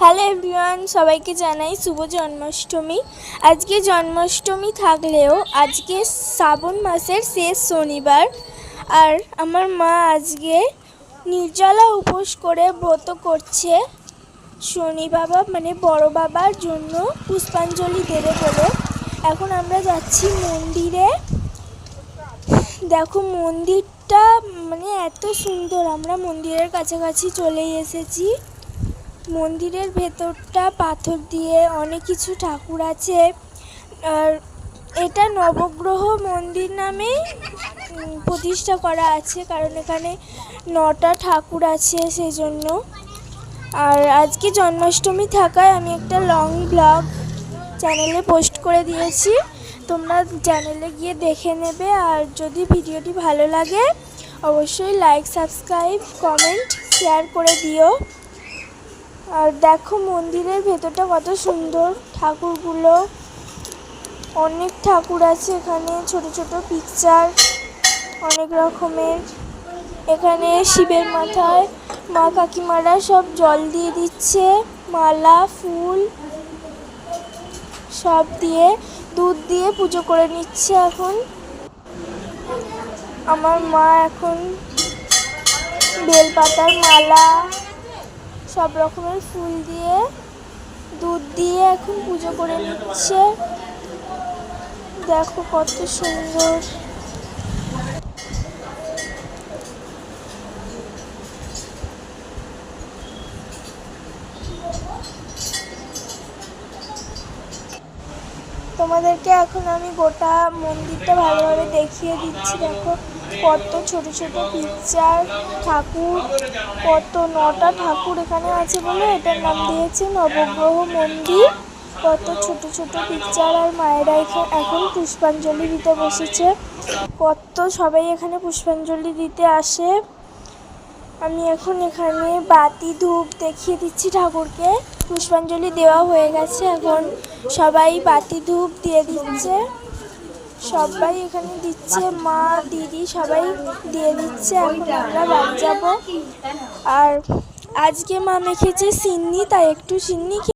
Hello everyone, সবাইকে জানাই শুভ জন্মাষ্টমী। আজকে জন্মাষ্টমী থাকলেও আজকে শ্রাবণ মাসের শেষ শনিবার। আর আমার মা আজকে নির্জলা উপোস করে ব্রত করছে শনি বাবা মানে বড় বাবার জন্য পুষ্পাঞ্জলি দেবে বলে। এখন আমরা যাচ্ছি মন্দিরে। দেখো মন্দিরটা মানে এত সুন্দর। আমরা মন্দিরের কাছাকাছি চলে এসেছি। মন্দিরের ভেতরটা পাথর দিয়ে অনেক কিছু ঠাকুর আছে। আর এটা নবগ্রহ মন্দির নামে প্রতিষ্ঠা করা আছে, কারণ এখানে নটা ঠাকুর আছে সেই জন্য আর আজকে জন্মাষ্টমী থাকায় আমি একটা লং ব্লগ চ্যানেলে পোস্ট করে দিয়েছি। তোমরা চ্যানেলে গিয়ে দেখে নেবে, আর যদি ভিডিওটি ভালো লাগে, অবশ্যই লাইক সাবস্ক্রাইব কমেন্ট শেয়ার করে দিও। আর দেখো মন্দিরের ভেতরটা কত সুন্দর। ঠাকুরগুলো, অনেক ঠাকুর আছে এখানে, ছোট ছোট পিকচার অনেক রকমের। এখানে শিবের মাথায় মা কাকিমারা সব জল দিয়ে দিচ্ছে, মালা, ফুল সব দিয়ে দুধ দিয়ে পুজো করে নিচ্ছে এখন। আমার মা এখন বেলপাতার মালা সব রকমের ফুল দিয়ে দুধ দিয়ে এখন পুজো করে নিচ্ছে। দেখো কত সুন্দর। তোমাদেরকে এখন আমি গোটা মন্দিরটা ভালোভাবে দেখিয়ে দিচ্ছি। দেখো, কত ছোট ছোট পিকচার ঠাকুর, কত নটা ঠাকুর এখানে আছে বলে এটার নাম দিয়েছে নবগ্রহ মন্দির। কত ছোট ছোট পিকচার আর মায়েরা এখানে এখন পুষ্পাঞ্জলি দিতে বসেছে। কত সবাই এখানে পুষ্পাঞ্জলি দিতে আসে। আমি এখন এখানে বাতি ধূপ দেখিয়ে দিচ্ছি ঠাকুরকে। পুষ্পাঞ্জলি দেওয়া হয়ে গেছে এখন। সবাই বাতি ধূপ দিয়ে দিচ্ছে। সবাই এখানে দিচ্ছে, মা, দিদি সবাই দিয়ে দিচ্ছে। এখন আমরা বাড়ি যাব। আর আজকে মা মেখেছে সিন্নি, তাই একটু সিন্নি